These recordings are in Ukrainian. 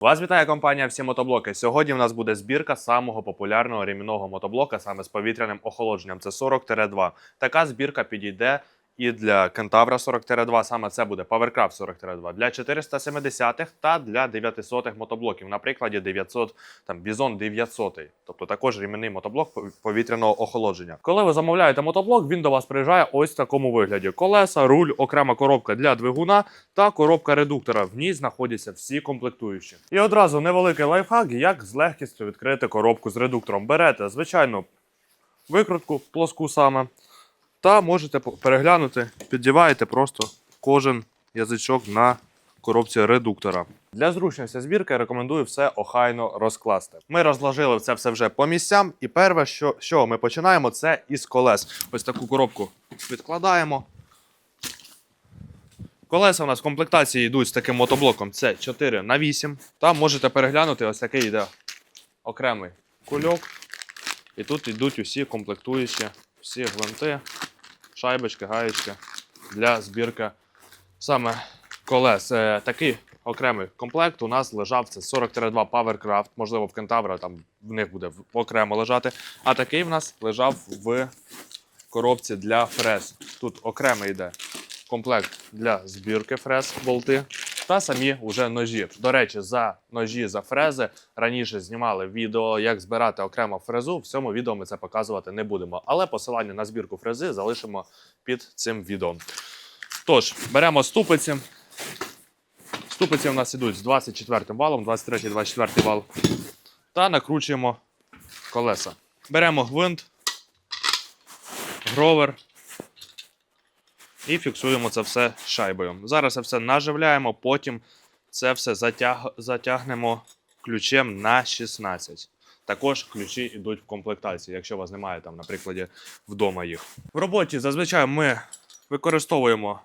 Вас вітає компанія всі мотоблоки. Сьогодні в нас буде збірка самого популярного ремінного мотоблока саме з повітряним охолодженням. Це 40-2. Така збірка підійде і для Кентавра 40-2. Саме це буде Powercraft 40-2 для 470-х та для 900-х мотоблоків. На прикладі 900, там Bison 900. Тобто також ремінний мотоблок повітряного охолодження. Коли ви замовляєте мотоблок, він до вас приїжджає ось в такому вигляді: колеса, руль, окрема коробка для двигуна та коробка редуктора. В ній знаходяться всі комплектуючі. І одразу невеликий лайфхак, як з легкістю відкрити коробку з редуктором. Берете звичайну викрутку, плоску саме, та можете переглянути, піддіваєте просто кожен язичок на коробці редуктора. Для зручності збірки рекомендую все охайно розкласти. Ми розложили це все вже по місцям, і перше, що, що ми починаємо, це із колес. Ось таку коробку відкладаємо. Колеса у нас в комплектації йдуть з таким мотоблоком. Це 4 на 8. Там можете переглянути, ось такий йде окремий кульок. І тут йдуть усі комплектуючі, всі гвинти, шайбочки, гаєчки для збірки саме колес. Е, Такий окремий комплект у нас лежав це 40-2 Powercraft, можливо, в Кентавра там в них буде окремо лежати. А такий в нас лежав в коробці для фрез. Тут окремо йде комплект для збірки фрез, болти та самі уже ножі. До речі, за ножі за фрези раніше знімали відео, як збирати окремо фрезу. В цьому відео ми це показувати не будемо. Але посилання на збірку фрези залишимо під цим відео. Тож, беремо ступиці. Ступиці у нас ідуть з 24 валом, 23-24 вал. Та накручуємо колеса. Беремо гвинт, гровер і фіксуємо це все шайбою. Зараз це все наживляємо, потім це все затяг... затягнемо ключем на 16. Також ключі йдуть в комплектації, якщо у вас немає там, наприклад, вдома їх. В роботі зазвичай ми використовуємо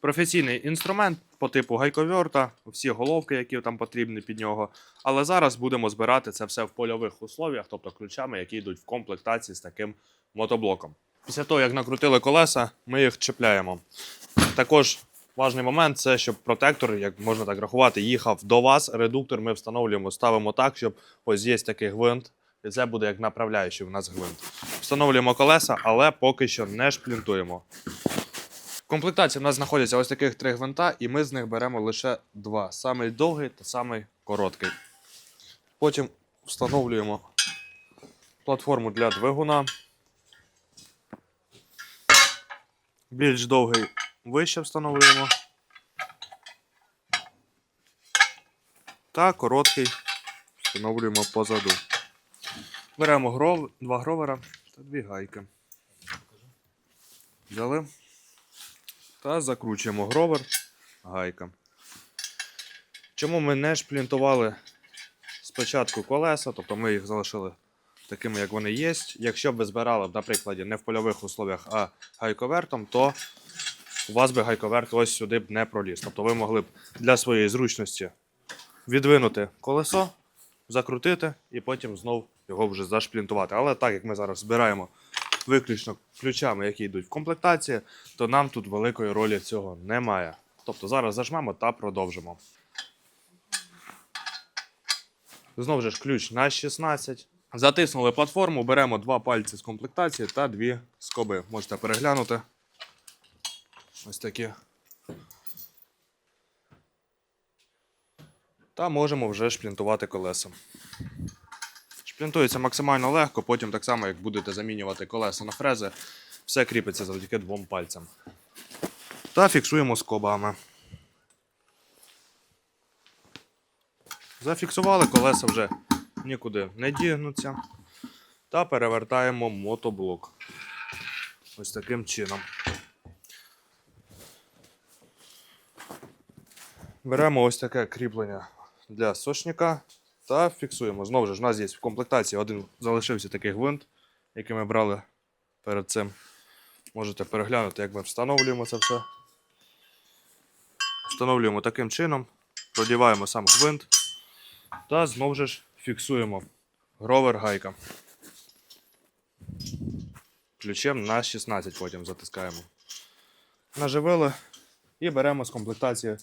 професійний інструмент по типу гайковерта, всі головки, які там потрібні під нього. Але зараз будемо збирати це все в польових условіях, тобто ключами, які йдуть в комплектації з таким мотоблоком. Після того, як накрутили колеса, ми їх чіпляємо. Також важний момент це, щоб протектор, як можна так рахувати, їхав до вас. Редуктор ми встановлюємо, ставимо так, щоб ось є такий гвинт. І це буде як направляючий в нас гвинт. Встановлюємо колеса, але поки що не шплінтуємо. В комплектації в нас знаходяться ось таких три гвинта, і ми з них беремо лише два: самий довгий та самий короткий. Потім встановлюємо платформу для двигуна. Більш довгий вище встановлюємо. Та короткий встановлюємо позаду. Беремо гров, два гровера та дві гайки. Взяли. Та закручуємо гровер, гайка. Чому ми не шплінтували спочатку колеса, тобто ми їх залишили такими, як вони є. Якщо б ви збирали, наприклад, не в польових условіях, а гайковертом, то у вас би гайковерт ось сюди б не проліз. Тобто ви могли б для своєї зручності відвинути колесо, закрутити і потім знов його вже зашплінтувати. Але так як ми зараз збираємо виключно ключами, які йдуть в комплектації, то нам тут великої ролі цього немає. Тобто зараз зажмемо та продовжимо. Знову ж ключ на 16. Затиснули платформу, беремо два пальці з комплектації та дві скоби. Можете переглянути. Ось такі. Та можемо вже шплінтувати колеса. Шплінтується максимально легко, потім так само, як будете замінювати колеса на фрези, все кріпиться завдяки двом пальцям. Та фіксуємо скобами. Зафіксували, колеса вже нікуди не дігнуться. Та перевертаємо мотоблок. Ось таким чином. Беремо ось таке кріплення для сошника та фіксуємо. Знову ж, у нас є в комплектації один залишився такий гвинт, який ми брали перед цим. Можете переглянути, як ми встановлюємо це все. Встановлюємо таким чином, продіваємо сам гвинт та знову ж фіксуємо гровер гайка. Ключем на 16 потім затискаємо. Наживили і беремо з комплектації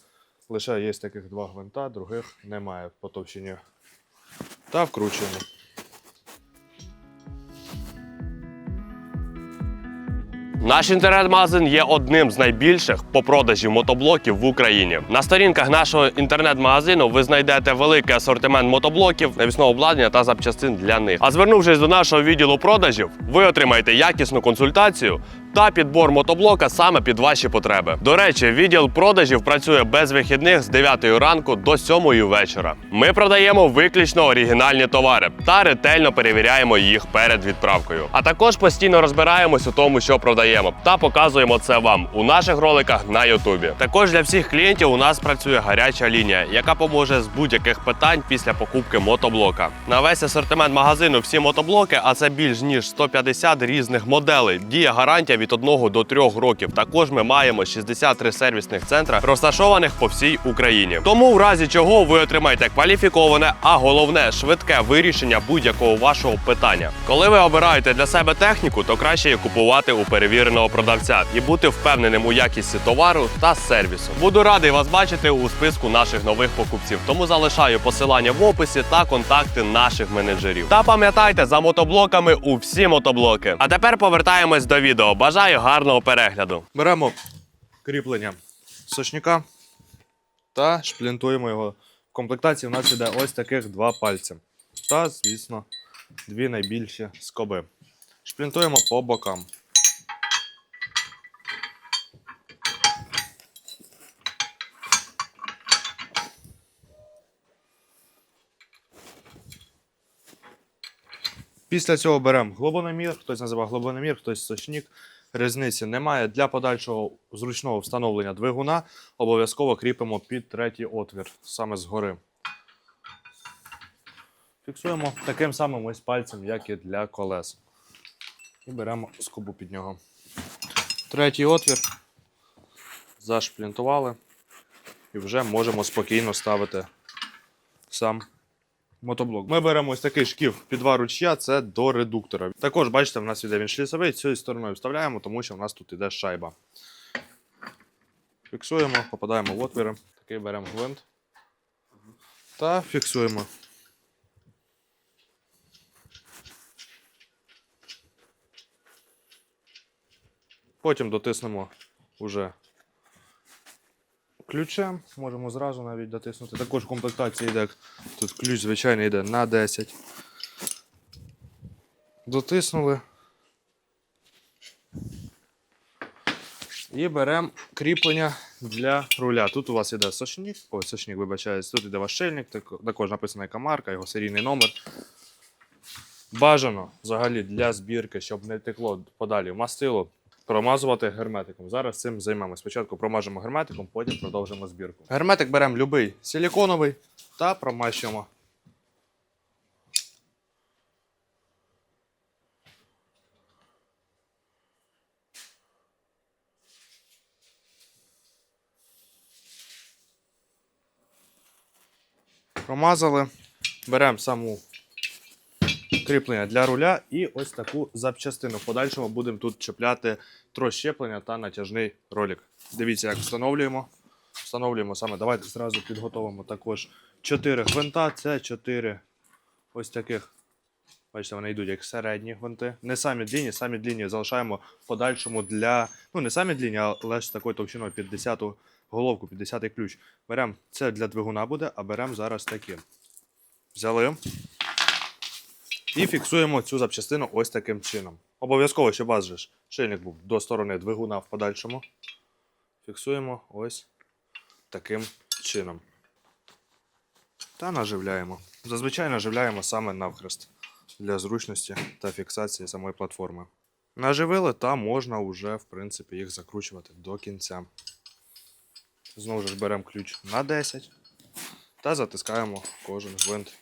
Лише є таких два гвинта, других немає по товщині. Та вкручуємо. Наш інтернет-магазин є одним з найбільших по продажі мотоблоків в Україні. На сторінках нашого інтернет-магазину ви знайдете великий асортимент мотоблоків, навісного обладнання та запчастин для них. А звернувшись до нашого відділу продажів, ви отримаєте якісну консультацію та підбор мотоблока саме під ваші потреби. До речі, відділ продажів працює без вихідних з 9 ранку до 7 вечора. Ми продаємо виключно оригінальні товари та ретельно перевіряємо їх перед відправкою. А також постійно розбираємось у тому, що продаємо, та показуємо це вам у наших роликах на Ютубі. Також для всіх клієнтів у нас працює гаряча лінія, яка поможе з будь-яких питань після покупки мотоблока. На весь асортимент магазину всі мотоблоки, а це більш ніж 150 різних моделей. Діє гарантія від 1 до 3 років. Також ми маємо 63 сервісних центра, розташованих по всій Україні. Тому, в разі чого, ви отримаєте кваліфіковане, а головне швидке вирішення будь-якого вашого питання. Коли ви обираєте для себе техніку, то краще її купувати у перевіреного продавця і бути впевненим у якісті товару та сервісу. Буду радий вас бачити у списку наших нових покупців. Тому залишаю посилання в описі та контакти наших менеджерів. Та пам'ятайте за мотоблоками у всі мотоблоки. А тепер повертаємось до відео. Бажаю гарного перегляду. Беремо кріплення сочника та шплінтуємо його. В комплектації у нас іде ось таких два пальці. Та, звісно, дві найбільші скоби. Шплінтуємо по бокам. Після цього беремо глибиномір, хтось називає глибиномір, хтось сочник. Різниці немає. Для подальшого зручного встановлення двигуна обов'язково кріпимо під третій отвір, саме згори. Фіксуємо таким самим ось пальцем, як і для колес. І беремо скобу під нього. Третій отвір. Зашплінтували. І вже можемо спокійно ставити сам мотоблок. Ми беремо ось такий шків під два ручя, це до редуктора. Також, бачите, в нас іде він шлісовий, цією стороною вставляємо, тому що в нас тут іде шайба. Фіксуємо, попадаємо в отвіри. Такий беремо гвинт. Та фіксуємо. Потім дотиснемо уже ключем, можемо зразу навіть дотиснути. Також в комплектації йде тут ключ, звичайний йде на 10. Дотиснули. І беремо кріплення для руля. Тут у вас іде сочник, ой, сочник, вибачаюсь, тут іде ваш шильник, також написана яка марка, його серійний номер. Бажано взагалі для збірки, щоб не текло подалі в мастило, промазувати герметиком. Зараз цим займемося. Спочатку промажемо герметиком, потім продовжимо збірку. Герметик беремо любий силіконовий та промащуємо. Промазали. Беремо саму кріплення для руля і ось таку запчастину. В подальшому будемо тут чіпляти трос щеплення та натяжний ролик. Дивіться, як встановлюємо. Встановлюємо саме. Давайте зразу підготовимо також 4 гвинта. Це 4 ось таких. Бачите, вони йдуть як середні гвинти. Не самі длінні, самі длінні залишаємо в подальшому для. Ну, не самі длінні, але ж такою товщиною 50 головку, 50 ключ. Беремо це для двигуна буде, а беремо зараз такі. Взяли. І фіксуємо цю запчастину ось таким чином. Обов'язково, щоб у вас же шильник був до сторони двигуна в подальшому. Фіксуємо ось таким чином. Та наживляємо. Зазвичай наживляємо саме навхрест для зручності та фіксації самої платформи. Наживили, та можна вже, в принципі, їх закручувати до кінця. Знову ж беремо ключ на 10 та затискаємо кожен гвинт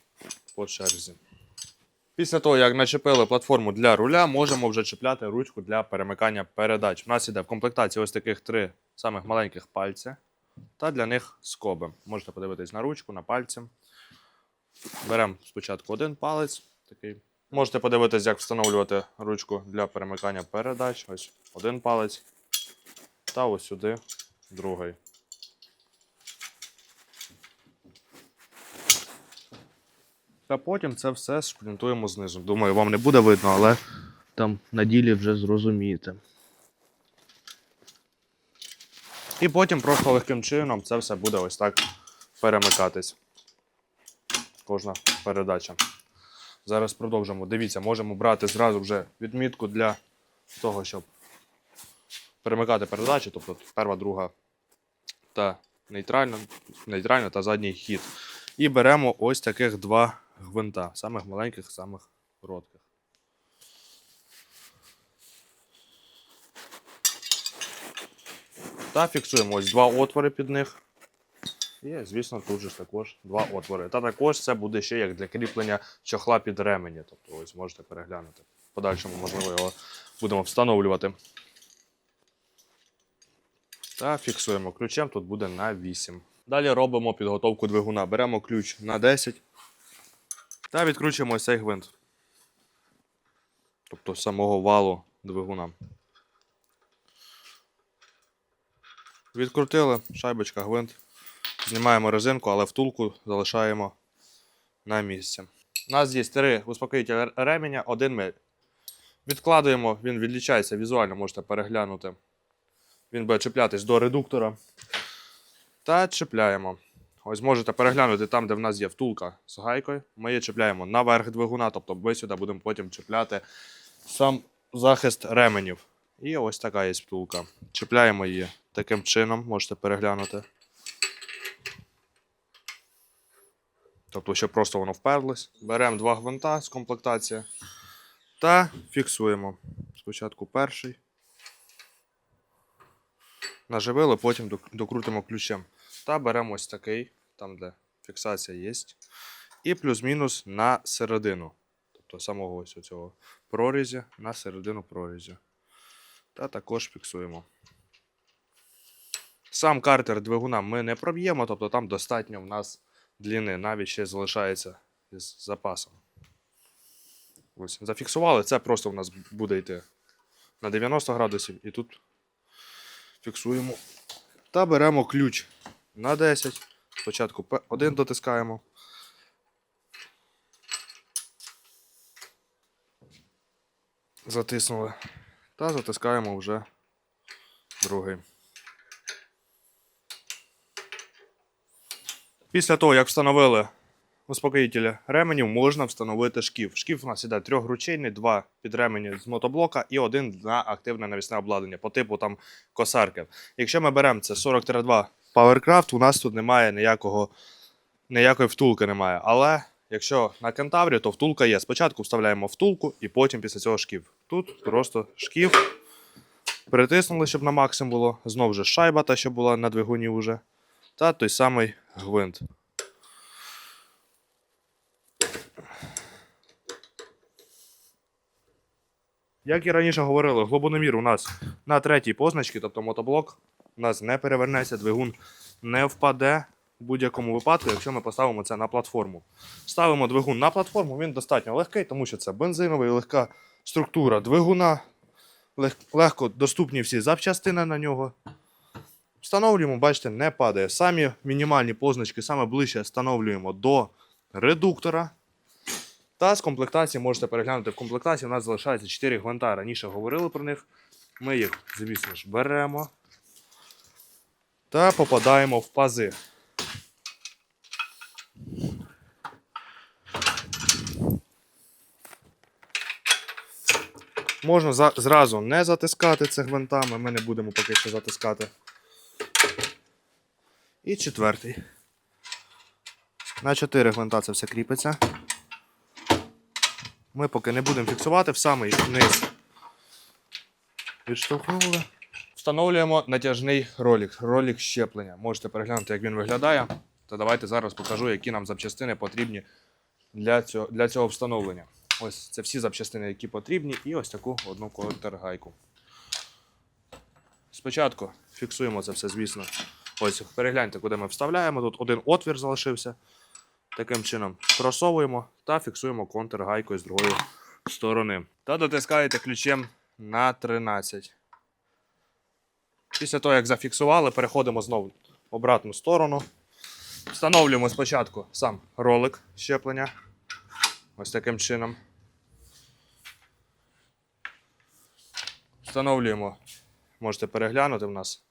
по черзі. Після того, як начепили платформу для руля, можемо вже чіпляти ручку для перемикання передач. У нас іде в комплектації ось таких три самих маленьких пальця. Та для них скоби. Можете подивитись на ручку, на пальці. Беремо спочатку один палець. Такий. Можете подивитись, як встановлювати ручку для перемикання передач. Ось один палець. Та ось сюди другий. Та потім це все шплінтуємо знизу. Думаю, вам не буде видно, але там на ділі вже зрозумієте. І потім просто легким чином це все буде ось так перемикатись. Кожна передача. Зараз продовжимо. Дивіться, можемо брати зразу вже відмітку для того, щоб перемикати передачі, тобто перша, друга та нейтральна, нейтральна та задній хід. І беремо ось таких два гвинта, самих маленьких, самих коротких. Та фіксуємо ось два отвори під них. І, звісно, тут же також два отвори. Та також це буде ще як для кріплення чохла під ремені. Тобто ось можете переглянути. В подальшому, можливо, його будемо встановлювати. Та фіксуємо ключем, тут буде на 8. Далі робимо підготовку двигуна. Беремо ключ на 10 та відкручуємо цей гвинт. Тобто самого валу двигуна. Відкрутили, шайбочка, гвинт. Знімаємо резинку, але втулку залишаємо на місці. У нас є три успокоїтелі ременя, один ми відкладуємо, він відлічається візуально, можете переглянути. Він буде чіплятись до редуктора. Та чіпляємо. Ось можете переглянути там, де в нас є втулка з гайкою. Ми її чіпляємо наверх двигуна, тобто ми сюди будемо потім чіпляти сам захист ременів. І ось така є втулка. Чіпляємо її таким чином, можете переглянути. Тобто, щоб просто воно вперлось. Беремо два гвинта з комплектації та фіксуємо. Спочатку перший. Наживили, потім докрутимо ключем. Та беремо ось такий, там де фіксація є. І плюс-мінус на середину. Тобто самого ось цього прорізі на середину прорізі. Та також фіксуємо. Сам картер двигуна ми не проб'ємо, тобто там достатньо в нас длини, навіть ще залишається з запасом. Ось, зафіксували, це просто в нас буде йти на 90 градусів і тут фіксуємо. Та беремо ключ на 10. Спочатку пе- один дотискаємо. Затиснули. Та затискаємо вже другий. Після того, як встановили успокоїтелі ременів, можна встановити шкіф. Шкіф у нас іде трьохручейний, два під ремені з мотоблока і один на активне навісне обладнання по типу там косарки. Якщо ми беремо це 40-2 PowerCraft, у нас тут немає ніякого, ніякої втулки немає. Але якщо на кентаврі, то втулка є. Спочатку вставляємо втулку і потім після цього шкіф. Тут просто шкіф. Притиснули, щоб на максимум було. Знову ж шайба, та що була на двигуні вже. Та той самий гвинт. Як і раніше говорили, глибиномір у нас на третій позначці, тобто мотоблок, у нас не перевернеться, двигун не впаде в будь-якому випадку, якщо ми поставимо це на платформу. Ставимо двигун на платформу, він достатньо легкий, тому що це бензиновий, легка структура двигуна, лег- легко доступні всі запчастини на нього. Встановлюємо, бачите, не падає. Самі мінімальні позначки саме ближче встановлюємо до редуктора. Та з комплектації можете переглянути. В комплектації у нас залишається 4 гвинта. Раніше говорили про них. Ми їх, звісно ж, беремо та попадаємо в пази. Можна зразу не затискати це гвинтами, ми не будемо поки що затискати. І четвертий. На 4 гвинта це все кріпиться. Ми поки не будемо фіксувати в самий низ. Відштовхнули. Встановлюємо натяжний ролик, ролик щеплення. Можете переглянути, як він виглядає. Та давайте зараз покажу, які нам запчастини потрібні для цього, для цього встановлення. Ось це всі запчастини, які потрібні, і ось таку одну контргайку. Спочатку фіксуємо це все, звісно. Ось перегляньте, куди ми вставляємо. Тут один отвір залишився. Таким чином просовуємо та фіксуємо контргайкою з другої сторони. Та дотискаєте ключем на 13. Після того, як зафіксували, переходимо знову в обратну сторону. Встановлюємо спочатку сам ролик щеплення. Ось таким чином. Встановлюємо, можете переглянути в нас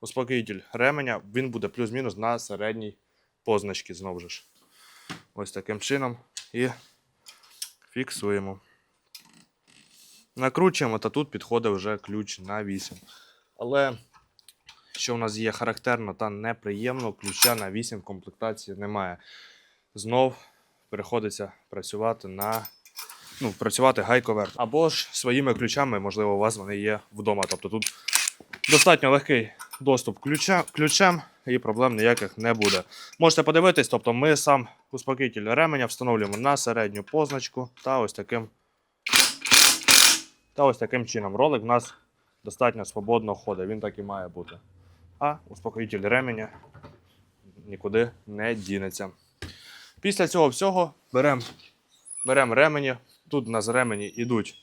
успокоїтель ременя, він буде плюс-мінус на середній позначці знову ж. Ось таким чином і фіксуємо. Накручуємо, та тут підходить вже ключ на 8. Але що в нас є характерно та неприємно, ключа на 8 в комплектації немає. Знов приходиться працювати на ну, працювати гайковерт. Або ж своїми ключами, можливо, у вас вони є вдома. Тобто тут достатньо легкий доступ ключа, ключем і проблем ніяких не буде. Можете подивитись, тобто ми сам успокоїтель ременя встановлюємо на середню позначку та ось таким. Та ось таким чином. Ролик в нас достатньо свободно ходить, він так і має бути. А успокоїтель ременя нікуди не дінеться. Після цього всього беремо берем ремені. Тут у нас ремені йдуть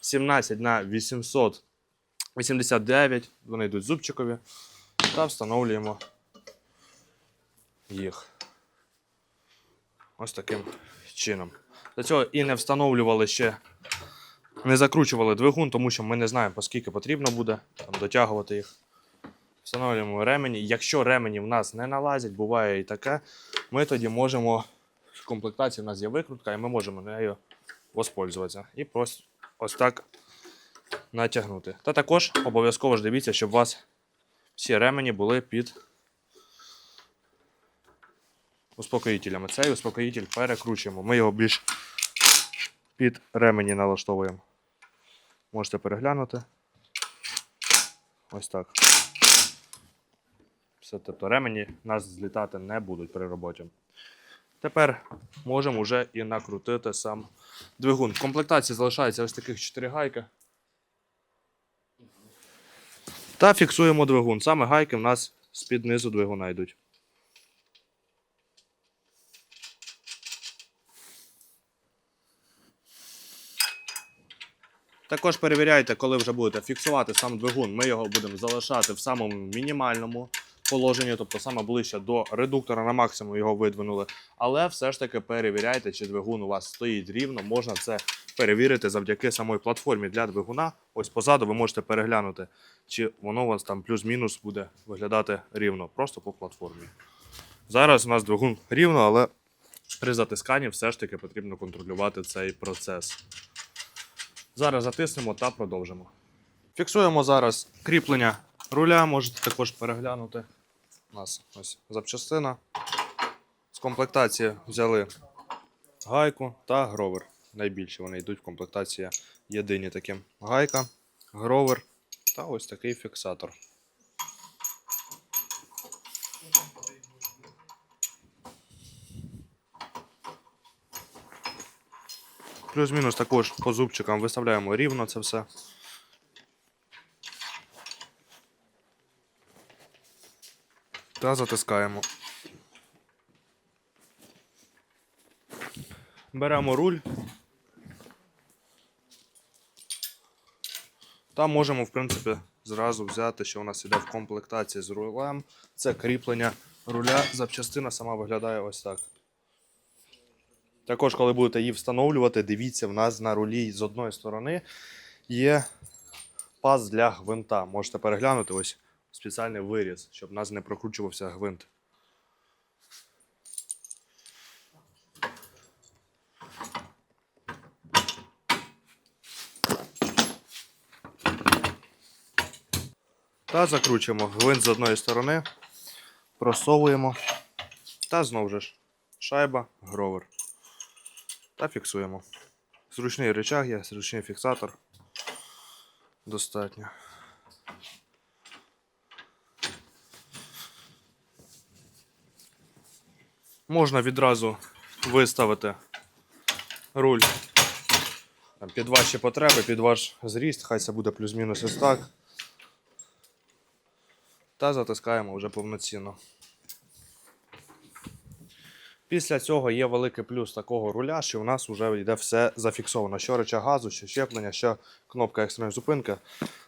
17 на 889, вони йдуть зубчикові. Та встановлюємо їх. Ось таким чином. До цього і не встановлювали ще, не закручували двигун, тому що ми не знаємо, по скільки потрібно буде там, дотягувати їх. Встановлюємо ремені. Якщо ремені в нас не налазять, буває і таке, ми тоді можемо. В комплектації в нас є викрутка, і ми можемо нею воспользуватися. І просто ось так натягнути. Та також обов'язково ж дивіться, щоб у вас всі ремені були під успокоїтелями. Цей успокоїтель перекручуємо. Ми його більш під ремені налаштовуємо. Можете переглянути. Ось так. Все, тобто ремені нас злітати не будуть при роботі. Тепер можемо вже і накрутити сам двигун. В комплектації залишається ось таких 4 гайки. Та фіксуємо двигун. Саме гайки в нас з-під низу двигуна йдуть. Також перевіряйте, коли вже будете фіксувати сам двигун. Ми його будемо залишати в самому мінімальному положенні, тобто саме ближче до редуктора на максимум його видвинули. Але все ж таки перевіряйте, чи двигун у вас стоїть рівно. Можна це перевірити завдяки самій платформі для двигуна. Ось позаду ви можете переглянути, чи воно у вас там плюс-мінус буде виглядати рівно, просто по платформі. Зараз у нас двигун рівно, але при затисканні все ж таки потрібно контролювати цей процес. Зараз затиснемо та продовжимо. Фіксуємо зараз кріплення руля, можете також переглянути. У нас ось запчастина. З комплектації взяли гайку та гровер. Найбільше вони йдуть в комплектації єдині такі. Гайка, гровер та ось такий фіксатор. Плюс-мінус також по зубчикам виставляємо рівно це все. Та затискаємо. Беремо руль. Та можемо, в принципі, зразу взяти, що у нас іде в комплектації з рулем. Це кріплення руля. Запчастина сама виглядає ось так. Також, коли будете її встановлювати, дивіться, в нас на рулі з одної сторони є паз для гвинта. Можете переглянути ось спеціальний виріз, щоб у нас не прокручувався гвинт. Та закручуємо гвинт з одної сторони, просовуємо та знову ж шайба, гровер. Та фіксуємо. Зручний рычаг є, зручний фіксатор. Достатньо. Можна відразу виставити руль під ваші потреби, під ваш зріст, хай це буде плюс-мінус ось так. Та затискаємо вже повноцінно. Після цього є великий плюс такого руля, що у нас вже йде все зафіксовано. Що реча газу, що щеплення, що кнопка екстреної зупинки.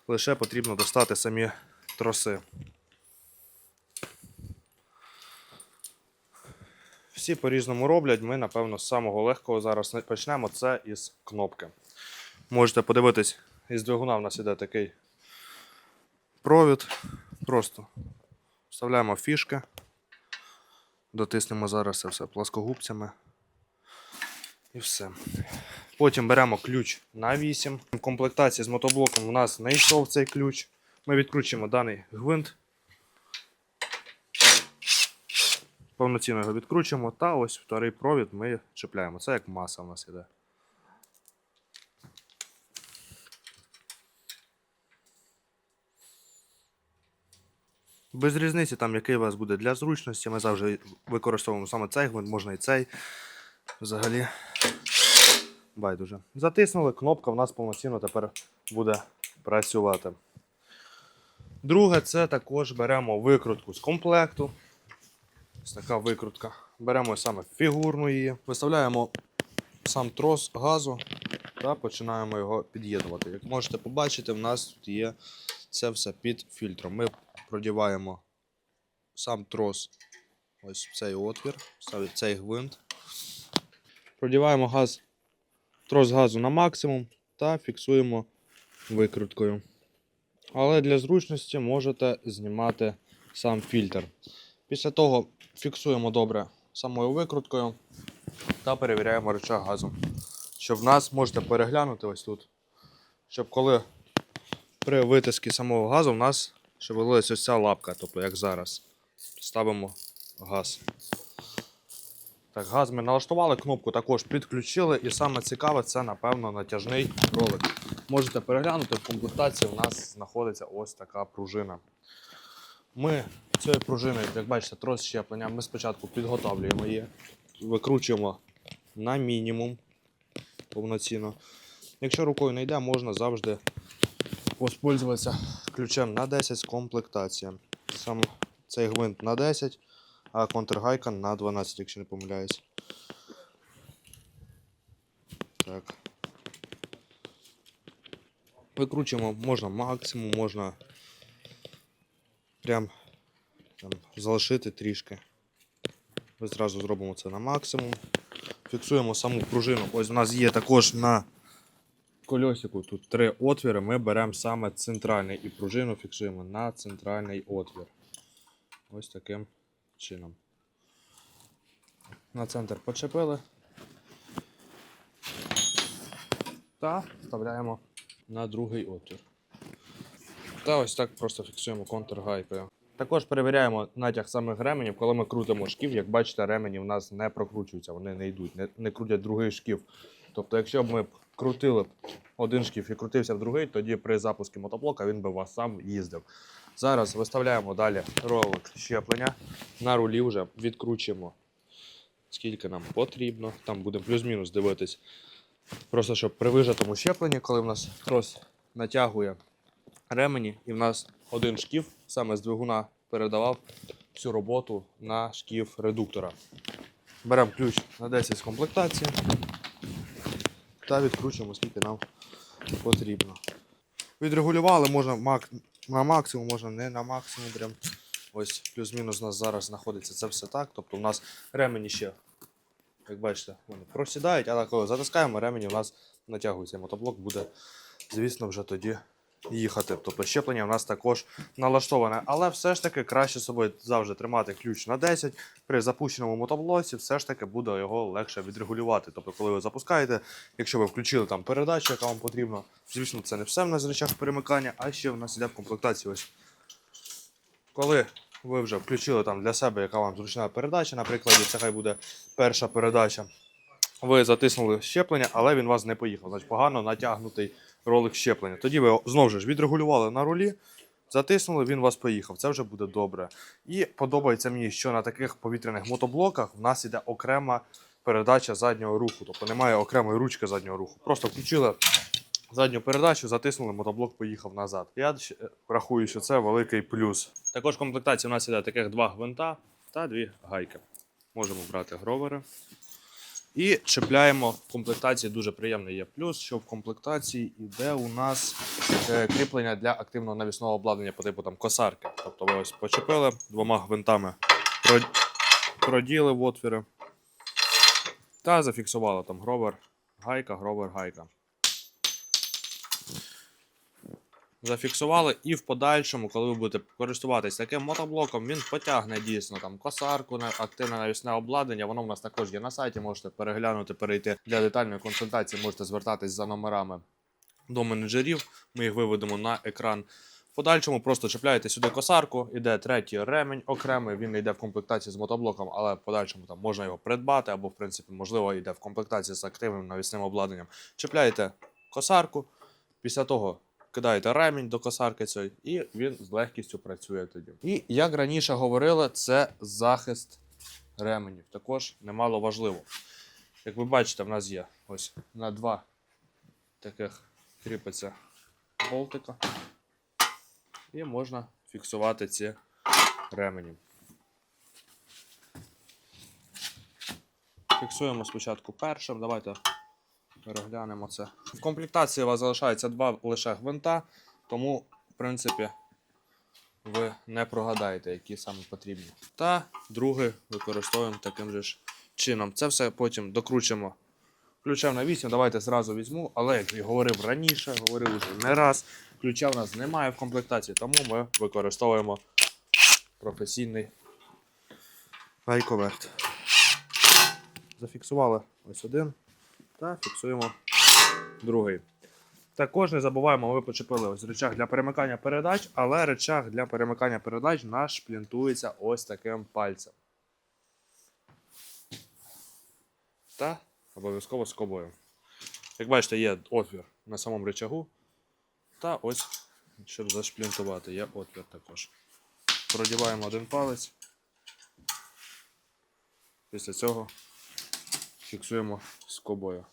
Лише потрібно достати самі троси. всі по-різному роблять. Ми, напевно, з самого легкого зараз почнемо. Це із кнопки. Можете подивитись, із двигуна в нас іде такий провід. Просто вставляємо фішки. Дотиснемо зараз це все плоскогубцями. І все. Потім беремо ключ на 8. В комплектації з мотоблоком у нас не йшов цей ключ. Ми відкручуємо даний гвинт. Повноцінно його відкручуємо, та ось вторий провід ми чіпляємо. Це як маса в нас іде. Без різниці, там який у вас буде для зручності. Ми завжди використовуємо саме цей гвинт, можна і цей. Взагалі байдуже. Затиснули, кнопка в нас повноцінно тепер буде працювати. Друге, це також беремо викрутку з комплекту. Ось така викрутка. Беремо саме фігурну її, виставляємо сам трос газу та починаємо його під'єднувати. Як можете побачити, в нас тут є це все під фільтром. Ми продіваємо сам трос ось цей отвір, цей гвинт. Продіваємо газ, трос газу на максимум та фіксуємо викруткою. Але для зручності можете знімати сам фільтр. Після того фіксуємо добре самою викруткою та перевіряємо рычаг газу. Щоб в нас можете переглянути ось тут. Щоб коли при витиску самого газу в нас шевелилась ось ця лапка, тобто як зараз. Ставимо газ. Так, газ ми налаштували, кнопку також підключили, і саме цікаве це, напевно, натяжний ролик. Можете переглянути, в комплектації у нас знаходиться ось така пружина. Ми цією пружиною, як бачите, трос щеплення, ми спочатку підготовлюємо її, викручуємо на мінімум повноцінно. Якщо рукою не йде, можна завжди воспользуватися ключем на 10 з комплектації. Сам цей гвинт на 10, а контргайка на 12, якщо не помиляюсь. Так. Викручуємо можна максимум, можна прям там, залишити трішки. Ми зразу зробимо це на максимум. Фіксуємо саму пружину. Ось у нас є також на кольосику тут три отвіри. Ми беремо саме центральний і пружину фіксуємо на центральний отвір. Ось таким чином. На центр почепили. Та вставляємо на другий отвір. Та ось так просто фіксуємо контргайкою. Також перевіряємо натяг самих ременів, коли ми крутимо шків. Як бачите, ремені в нас не прокручуються, вони не йдуть, не, не крутять другий шків. Тобто, якщо б ми крутили б один шків і крутився в другий, тоді при запуску мотоблока він би вас сам їздив. Зараз виставляємо далі ролик щеплення. На рулі вже відкручуємо скільки нам потрібно. Там будемо плюс-мінус дивитись. Просто щоб при вижатому щепленні, коли в нас трос натягує ремені, і в нас один шків саме з двигуна передавав всю роботу на шків редуктора. Беремо ключ на 10 з комплектації та відкручуємо, скільки нам потрібно. Відрегулювали, можна мак... на максимум, можна не на максимум. Прям. Ось плюс-мінус у нас зараз знаходиться це все так. Тобто у нас ремені ще, як бачите, вони просідають, але коли затискаємо, ремені у нас натягуються. Мотоблок буде, звісно, вже тоді їхати. Тобто щеплення у нас також налаштоване. Але все ж таки краще з собою завжди тримати ключ на 10. При запущеному мотоблоці все ж таки буде його легше відрегулювати. Тобто, коли ви запускаєте, якщо ви включили там передачу, яка вам потрібна, звісно, це не все в нас речах перемикання, а ще в нас іде в комплектації ось. Коли ви вже включили там для себе, яка вам зручна передача, наприклад, це хай буде перша передача. Ви затиснули щеплення, але він у вас не поїхав. Значить, погано натягнутий ролик щеплення. Тоді ви знову ж відрегулювали на рулі, затиснули, він у вас поїхав. Це вже буде добре. І подобається мені, що на таких повітряних мотоблоках в нас іде окрема передача заднього руху. Тобто немає окремої ручки заднього руху. Просто включили задню передачу, затиснули, мотоблок поїхав назад. Я ще рахую, що це великий плюс. Також в у нас іде таких два гвинта та дві гайки. Можемо брати гровери. І чіпляємо в комплектації дуже приємний є плюс, що в комплектації йде у нас е, кріплення для активного навісного обладнання по типу там косарки. Тобто ви ось почепили двома гвинтами, про- проділи в отвіри Та зафіксували там гровер, гайка, гровер, гайка. Зафіксували і в подальшому, коли ви будете користуватись таким мотоблоком, він потягне дійсно там косарку, активне навісне обладнання. Воно в нас також є на сайті. Можете переглянути, перейти для детальної консультації. Можете звертатись за номерами до менеджерів. Ми їх виведемо на екран. В подальшому просто чіпляєте сюди косарку, іде третій ремень окремий, він не йде в комплектації з мотоблоком, але в подальшому там можна його придбати, або, в принципі, можливо, йде в комплектації з активним навісним обладнанням. Чіпляєте косарку, після того кидаєте ремінь до косарки цієї, і він з легкістю працює тоді. І як раніше говорили, це захист ременів. Також немало важливо. Як ви бачите, в нас є ось на два таких кріпиться болтика. І можна фіксувати ці ремені. Фіксуємо спочатку першим. Давайте переглянемо це. В комплектації у вас залишається два лише гвинта, тому, в принципі, ви не прогадаєте, які саме потрібні. Та другий використовуємо таким же ж чином. Це все потім докручуємо ключем на 8. Давайте зразу візьму, але як я говорив раніше, говорив уже не раз. Ключа в нас немає в комплектації, тому ми використовуємо професійний гайковерт. Зафіксували ось один та фіксуємо другий. Також не забуваємо, ви почепили ось речах для перемикання передач, але речах для перемикання передач наш шплінтується ось таким пальцем. Та обов'язково скобою. Як бачите, є отвір на самому речагу. Та ось, щоб зашплінтувати, є отвір також. Продіваємо один палець. Після цього фіксуємо скобою.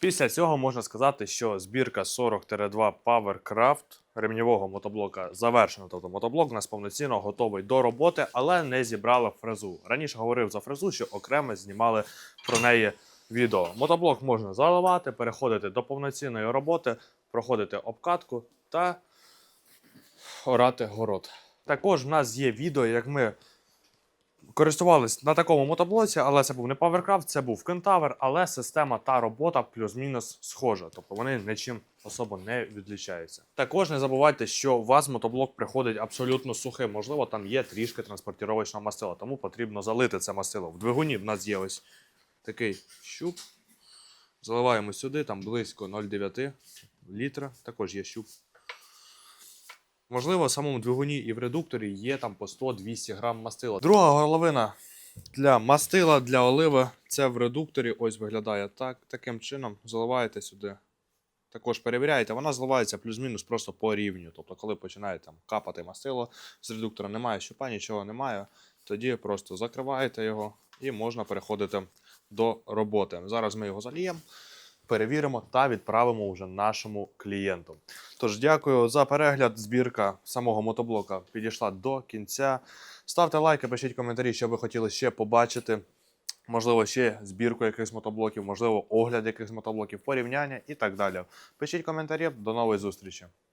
Після цього можна сказати, що збірка 40-2 Powercraft ремнівого мотоблока завершена. Тобто мотоблок у нас повноцінно готовий до роботи, але не зібрала фрезу. Раніше говорив за фрезу, що окремо знімали про неї відео. Мотоблок можна заливати, переходити до повноцінної роботи, проходити обкатку та орати город. Також в нас є відео, як ми користувались на такому мотоблоці, але це був не PowerCraft, це був Kentaur, але система та робота плюс-мінус схожа. Тобто вони нічим особо не відлічаються. Також не забувайте, що у вас мотоблок приходить абсолютно сухим. Можливо, там є трішки транспортіровочного мастила, тому потрібно залити це мастило. В двигуні в нас є ось такий щуп. Заливаємо сюди, там близько 0,9 літра. Також є щуп. Можливо, в самому двигуні і в редукторі є там по 100-200 грам мастила. Друга горловина для мастила, для оливи. Це в редукторі ось виглядає так. Таким чином заливаєте сюди. Також перевіряєте, вона зливається плюс-мінус просто по рівню. Тобто, коли починає там капати мастило, з редуктора немає щупа, нічого немає. Тоді просто закриваєте його і можна переходити до роботи. Зараз ми його заліємо, перевіримо та відправимо вже нашому клієнту. Тож дякую за перегляд. Збірка самого мотоблока підійшла до кінця. Ставте лайки, пишіть коментарі, що ви хотіли ще побачити. Можливо, ще збірку якихось мотоблоків, можливо, огляд якихось мотоблоків, порівняння і так далі. Пишіть коментарі. До нової зустрічі!